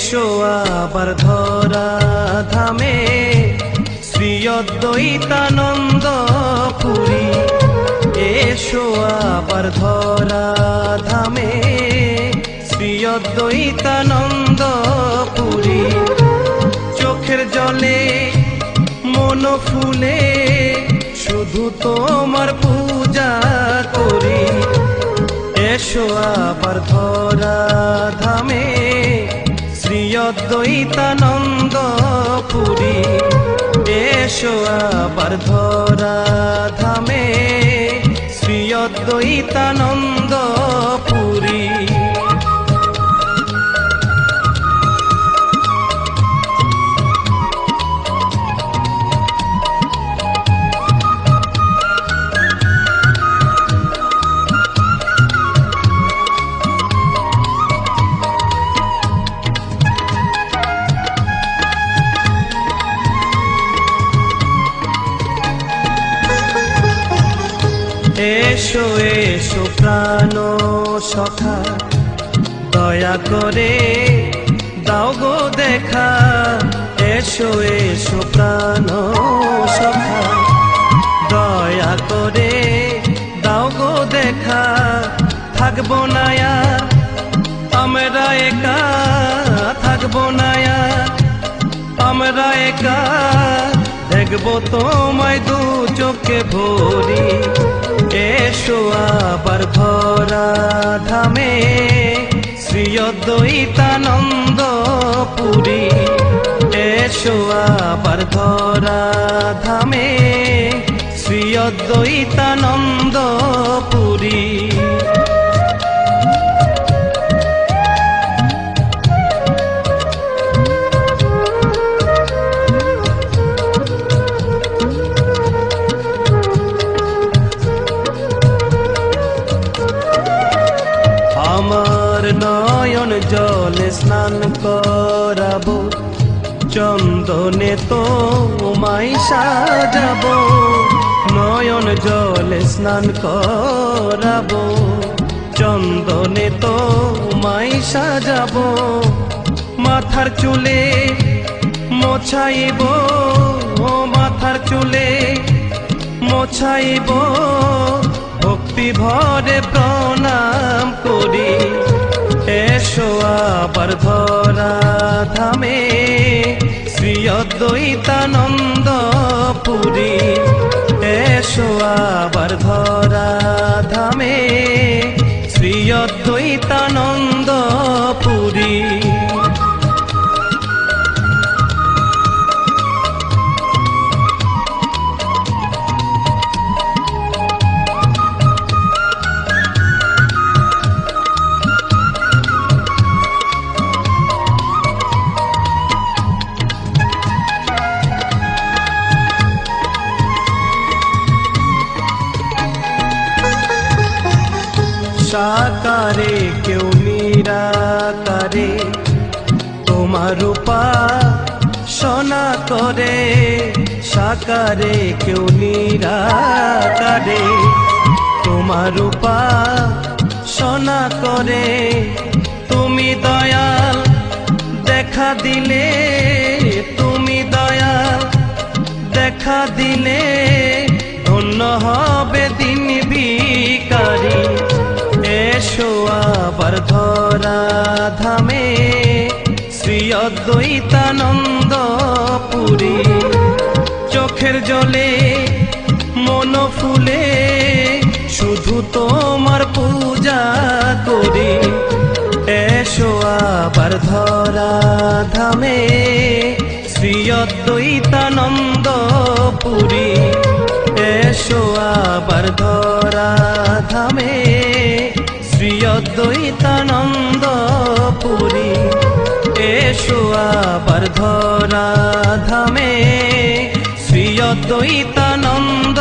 এসো আবার ধরা ধামে। শ্রীয়দ্বৈতানন্দ পুরী এসো আবার ধরা ধামে। শ্রীয়দ্বৈতানন্দ পুরী চোখের জলে মন ফুলে, শুধু তোমার পূজা করি। এসো আবার ধরা ধামে। শ্রী অদ্বৈতানন্দ পুরী এসো আবার ধরা ধামে শ্রী অদ্বৈতানন্দ এসো এসো প্রাণ সখা, দয়া করে দাও গো দেখা। এসো এসো প্রাণ সখা, দয়া করে দাও গো দেখা। থাকব না আর আমরা একা। থাকব না আমরা একা। দেখব তোমায় দু চোখে ভরি। এসো আবার ভরা ধামে শ্রী অদ্বৈতানন্দ পুরী এসো আবার ধরা ধামে শ্রী অদ্বৈতানন্দ পুরী আমার নয়ন জলে স্নান করাবো। চন্দনে তো মাই সাজাবো। নয়ন জলে স্নান করাবো। চন্দনে তো মাই সাজাবো। মাথার চুলে মোছাইব। মাথার চুলে মোছাইব। ভক্তি ভরে প্রণাম করি। এসো আবার ধরা ধামে শ্রী অদ্বৈতানন্দ পুরী এসো আবার ধরা ধামে শ্রী অদ্বৈতানন্দ পুরী সাকারে কেউ নিরাকারে তোমার রূপা সোনা করে, সাকারে কেউ নিরাকারে তোমার রূপা সোনা করে, তুমি দয়াল দেখা দিলে, তুমি দয়াল দেখা দিলে। ধন্য হবে দিন ভিকারি ধরা ধামে শ্রী অদ্বৈতানন্দ পুরী। চোখের জলে মন ফুলে শুধু তোমার পূজা করি। এসো আবার ধরা ধামে শ্রী অদ্বৈতানন্দ পুরী। এসো আবার ধরা ধামে অদ্বৈতানন্দ পুরী এসো আবার ধরা ধামে শ্রী অদ্বৈতানন্দ